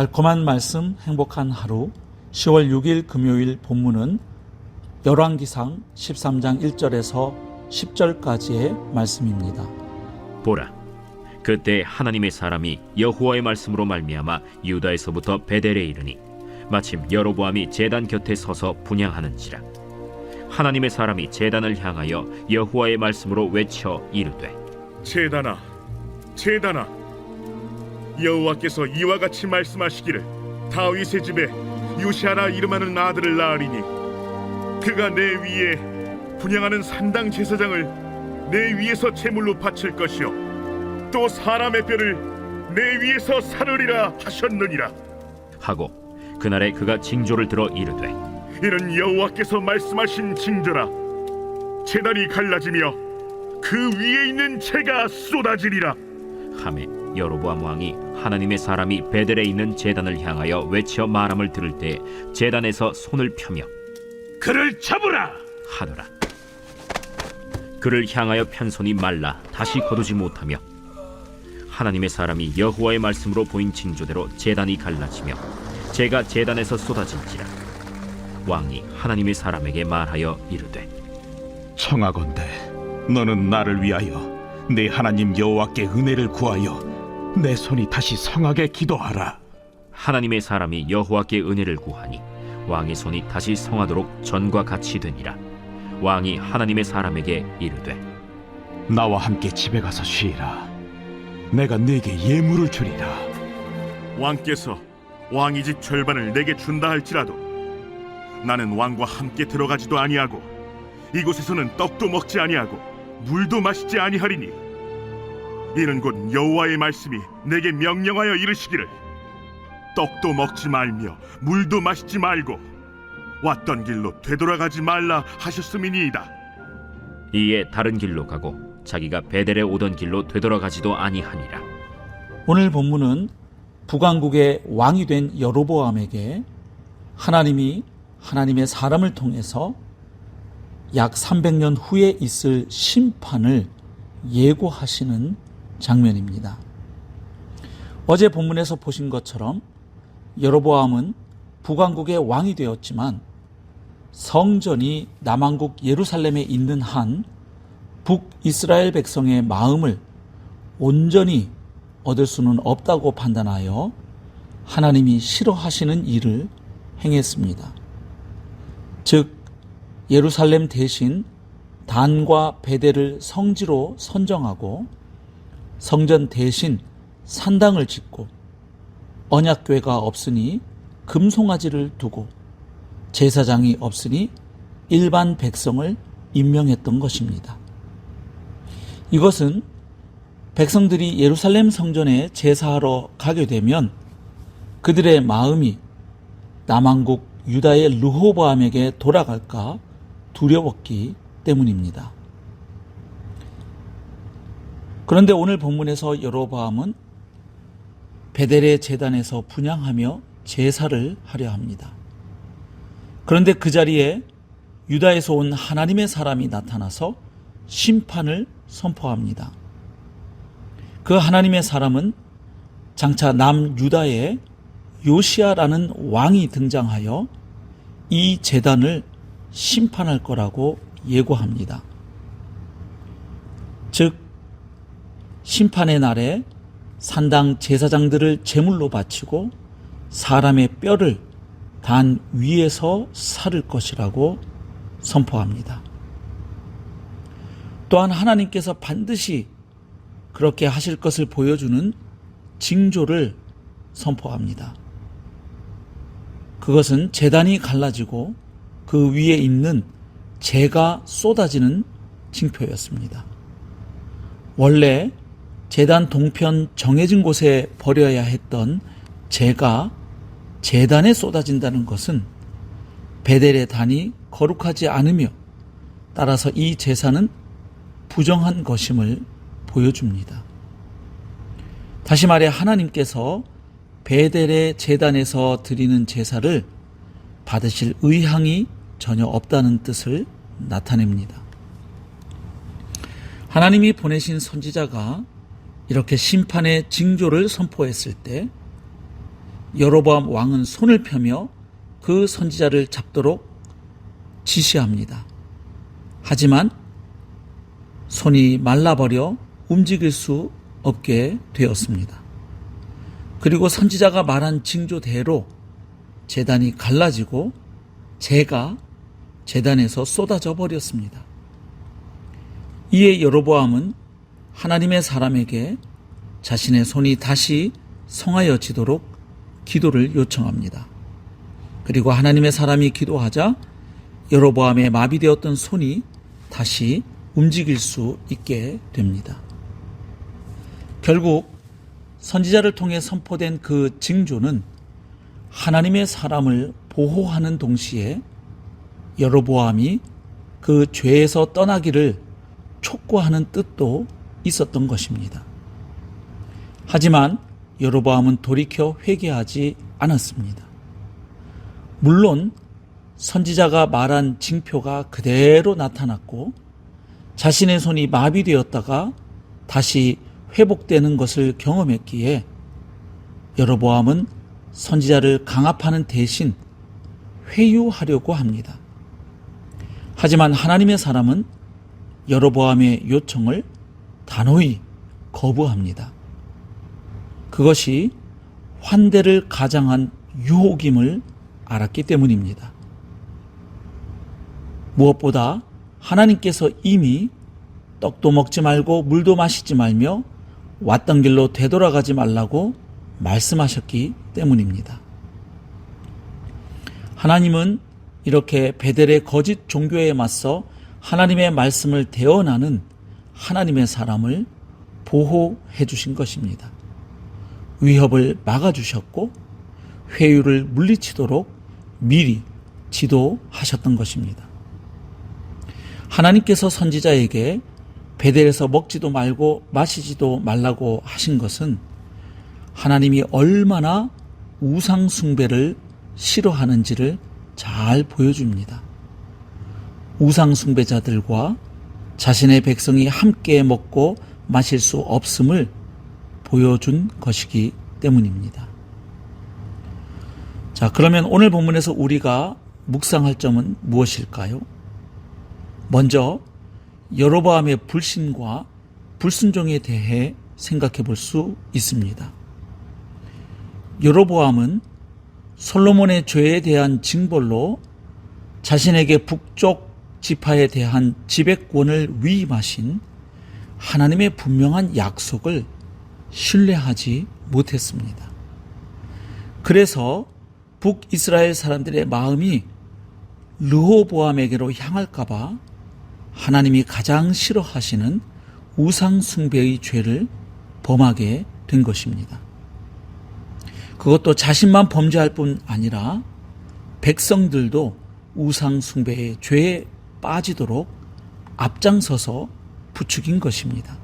달콤한 말씀 행복한 하루 10월 6일 금요일 본문은 열왕기상 13장 1절에서 10절까지의 말씀입니다. 보라 그때 하나님의 사람이 여호와의 말씀으로 말미암아 유다에서부터 베델에 이르니 마침 여로보암이 제단 곁에 서서 분향하는지라 하나님의 사람이 제단을 향하여 여호와의 말씀으로 외쳐 이르되 제단아, 제단아, 여호와께서 이와 같이 말씀하시기를 다윗의 집에 요시아라 이름하는 아들을 낳으리니 그가 내 위에 분양하는 산당 제사장을 내 위에서 제물로 바칠 것이요 또 사람의 뼈를 내 위에서 사르리라 하셨느니라. 하고 그날에 그가 징조를 들어 이르되 이는 여호와께서 말씀하신 징조라. 제단이 갈라지며 그 위에 있는 채가 쏟아지리라. 하매 여로보암 왕이 하나님의 사람이 베델에 있는 제단을 향하여 외쳐 말함을 들을 때 제단에서 손을 펴며 그를 잡으라 하더라. 그를 향하여 편 손이 말라 다시 거두지 못하며 하나님의 사람이 여호와의 말씀으로 보인 징조대로 제단이 갈라지며 제가 제단에서 쏟아질지라 왕이 하나님의 사람에게 말하여 이르되 청하건대 너는 나를 위하여 내 하나님 여호와께 은혜를 구하여 내 손이 다시 성하게 기도하라. 하나님의 사람이 여호와께 은혜를 구하니 왕의 손이 다시 성하도록 전과 같이 되니라. 왕이 하나님의 사람에게 이르되 나와 함께 집에 가서 쉬라. 내가 네게 예물을 주리라. 왕께서 왕이 집 절반을 내게 준다 할지라도 나는 왕과 함께 들어가지도 아니하고 이곳에서는 떡도 먹지 아니하고 물도 마시지 아니하리니 이는 곧 여호와의 말씀이 내게 명령하여 이르시기를. 떡도 먹지 말며 물도 마시지 말고 왔던 길로 되돌아가지 말라 하셨음이니이다. 이에 다른 길로 가고 자기가 베델에 오던 길로 되돌아가지도 아니하니라. 오늘 본문은 북왕국의 왕이 된 여로보암에게 하나님이 하나님의 사람을 통해서 약 300년 후에 있을 심판을 예고하시는 장면입니다. 어제 본문에서 보신 것처럼 여로보암은 북왕국의 왕이 되었지만 성전이 남왕국 예루살렘에 있는 한 북이스라엘 백성의 마음을 온전히 얻을 수는 없다고 판단하여 하나님이 싫어하시는 일을 행했습니다. 즉 예루살렘 대신 단과 베델을 성지로 선정하고 성전 대신 산당을 짓고 언약궤가 없으니 금송아지를 두고 제사장이 없으니 일반 백성을 임명했던 것입니다. 이것은 백성들이 예루살렘 성전에 제사하러 가게 되면 그들의 마음이 남왕국 유다의 르호보암에게 돌아갈까 두려웠기 때문입니다. 그런데 오늘 본문에서 여로보암은 베델의 재단에서 분양하며 제사를 하려 합니다. 그런데 그 자리에 유다에서 온 하나님의 사람이 나타나서 심판을 선포합니다. 그 하나님의 사람은 장차 남유다의 요시아라는 왕이 등장하여 이 재단을 심판할 거라고 예고합니다. 즉, 심판의 날에 산당 제사장들을 제물로 바치고 사람의 뼈를 단 위에서 살을 것이라고 선포합니다. 또한 하나님께서 반드시 그렇게 하실 것을 보여주는 징조를 선포합니다. 그것은 재단이 갈라지고 그 위에 있는 재가 쏟아지는 징표였습니다. 원래 재단 동편 정해진 곳에 버려야 했던 재가 재단에 쏟아진다는 것은 베델의 단이 거룩하지 않으며 따라서 이 제사는 부정한 것임을 보여줍니다. 다시 말해 하나님께서 베델의 재단에서 드리는 제사를 받으실 의향이 전혀 없다는 뜻을 나타냅니다. 하나님이 보내신 선지자가 이렇게 심판의 징조를 선포했을 때 여로보암 왕은 손을 펴며 그 선지자를 잡도록 지시합니다. 하지만 손이 말라버려 움직일 수 없게 되었습니다. 그리고 선지자가 말한 징조대로 재단이 갈라지고 재가 재단에서 쏟아져 버렸습니다. 이에 여로보암은 하나님의 사람에게 자신의 손이 다시 성하여지도록 기도를 요청합니다. 그리고 하나님의 사람이 기도하자 여로보암의 마비되었던 손이 다시 움직일 수 있게 됩니다. 결국 선지자를 통해 선포된 그 징조는 하나님의 사람을 보호하는 동시에 여로보암이 그 죄에서 떠나기를 촉구하는 뜻도 있었던 것입니다. 하지만 여로보암은 돌이켜 회개하지 않았습니다. 물론 선지자가 말한 징표가 그대로 나타났고 자신의 손이 마비되었다가 다시 회복되는 것을 경험했기에 여로보암은 선지자를 강압하는 대신 회유하려고 합니다. 하지만 하나님의 사람은 여로보암의 요청을 단호히 거부합니다. 그것이 환대를 가장한 유혹임을 알았기 때문입니다. 무엇보다 하나님께서 이미 떡도 먹지 말고 물도 마시지 말며 왔던 길로 되돌아가지 말라고 말씀하셨기 때문입니다. 하나님은 이렇게 베델의 거짓 종교에 맞서 하나님의 말씀을 대언하는 하나님의 사람을 보호해 주신 것입니다. 위협을 막아주셨고 회유를 물리치도록 미리 지도하셨던 것입니다. 하나님께서 선지자에게 베델에서 먹지도 말고 마시지도 말라고 하신 것은 하나님이 얼마나 우상 숭배를 싫어하는지를 잘 보여줍니다. 우상 숭배자들과 자신의 백성이 함께 먹고 마실 수 없음을 보여준 것이기 때문입니다. 자, 그러면 오늘 본문에서 우리가 묵상할 점은 무엇일까요? 먼저 여로보암의 불신과 불순종에 대해 생각해 볼 수 있습니다. 여로보암은 솔로몬의 죄에 대한 징벌로 자신에게 북쪽 지파에 대한 지배권을 위임하신 하나님의 분명한 약속을 신뢰하지 못했습니다. 그래서 북이스라엘 사람들의 마음이 르호보암에게로 향할까봐 하나님이 가장 싫어하시는 우상숭배의 죄를 범하게 된 것입니다. 그것도 자신만 범죄할 뿐 아니라 백성들도 우상숭배의 죄에 빠지도록 앞장서서 부추긴 것입니다.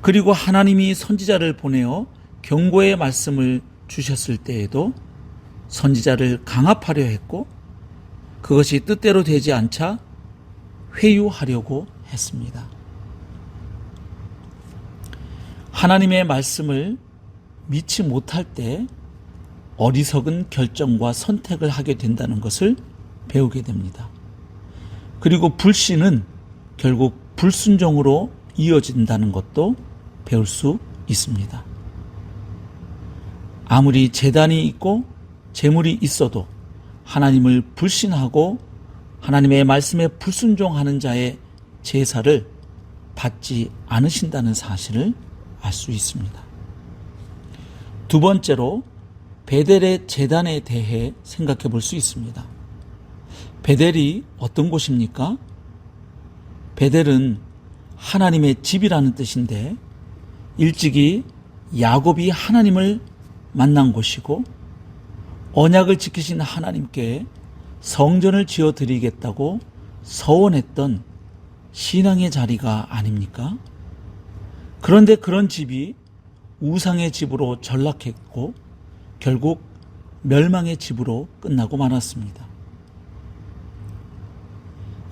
그리고 하나님이 선지자를 보내어 경고의 말씀을 주셨을 때에도 선지자를 강압하려 했고 그것이 뜻대로 되지 않자 회유하려고 했습니다. 하나님의 말씀을 믿지 못할 때 어리석은 결정과 선택을 하게 된다는 것을 배우게 됩니다. 그리고 불신은 결국 불순종으로 이어진다는 것도 배울 수 있습니다. 아무리 재단이 있고 재물이 있어도 하나님을 불신하고 하나님의 말씀에 불순종하는 자의 제사를 받지 않으신다는 사실을 알 수 있습니다. 두 번째로 베델의 재단에 대해 생각해 볼 수 있습니다. 베델이 어떤 곳입니까? 베델은 하나님의 집이라는 뜻인데 일찍이 야곱이 하나님을 만난 곳이고 언약을 지키신 하나님께 성전을 지어 드리겠다고 서원했던 신앙의 자리가 아닙니까? 그런데 그런 집이 우상의 집으로 전락했고 결국 멸망의 집으로 끝나고 말았습니다.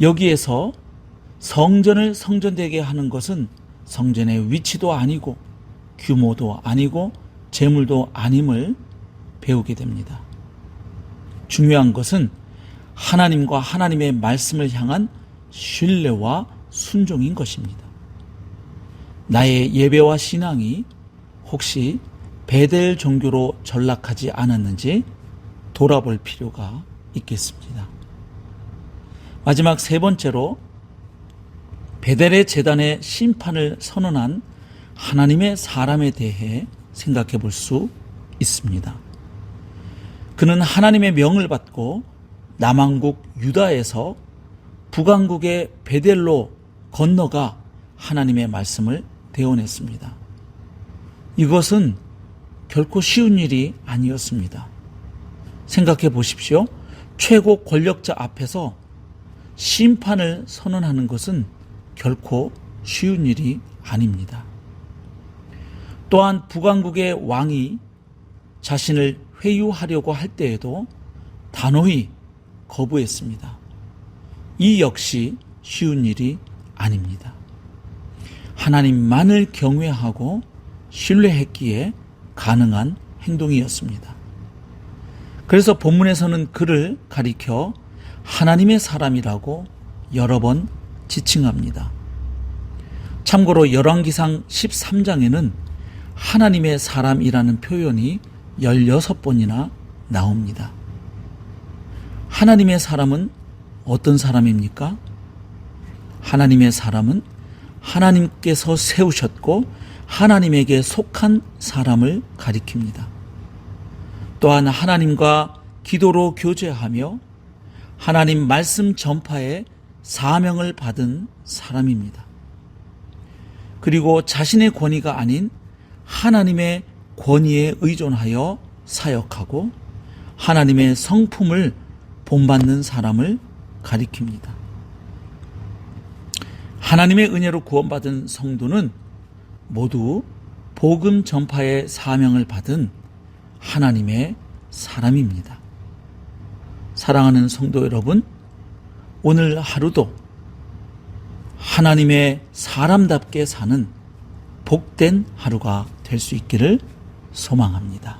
여기에서 성전을 성전되게 하는 것은 성전의 위치도 아니고 규모도 아니고 재물도 아님을 배우게 됩니다. 중요한 것은 하나님과 하나님의 말씀을 향한 신뢰와 순종인 것입니다. 나의 예배와 신앙이 혹시 베델 종교로 전락하지 않았는지 돌아볼 필요가 있겠습니다. 마지막 세 번째로 베델의 재단의 심판을 선언한 하나님의 사람에 대해 생각해 볼 수 있습니다. 그는 하나님의 명을 받고 남왕국 유다에서 북왕국의 베델로 건너가 하나님의 말씀을 대원했습니다. 이것은 결코 쉬운 일이 아니었습니다. 생각해 보십시오. 최고 권력자 앞에서 심판을 선언하는 것은 결코 쉬운 일이 아닙니다. 또한 북왕국의 왕이 자신을 회유하려고 할 때에도 단호히 거부했습니다. 이 역시 쉬운 일이 아닙니다. 하나님만을 경외하고 신뢰했기에 가능한 행동이었습니다. 그래서 본문에서는 그를 가리켜 하나님의 사람이라고 여러 번 지칭합니다. 참고로 열왕기상 13장에는 하나님의 사람이라는 표현이 16번이나 나옵니다. 하나님의 사람은 어떤 사람입니까? 하나님의 사람은 하나님께서 세우셨고 하나님에게 속한 사람을 가리킵니다. 또한 하나님과 기도로 교제하며 하나님 말씀 전파에 사명을 받은 사람입니다. 그리고 자신의 권위가 아닌 하나님의 권위에 의존하여 사역하고 하나님의 성품을 본받는 사람을 가리킵니다. 하나님의 은혜로 구원받은 성도는 모두 복음 전파의 사명을 받은 하나님의 사람입니다. 사랑하는 성도 여러분, 오늘 하루도 하나님의 사람답게 사는 복된 하루가 될 수 있기를 소망합니다.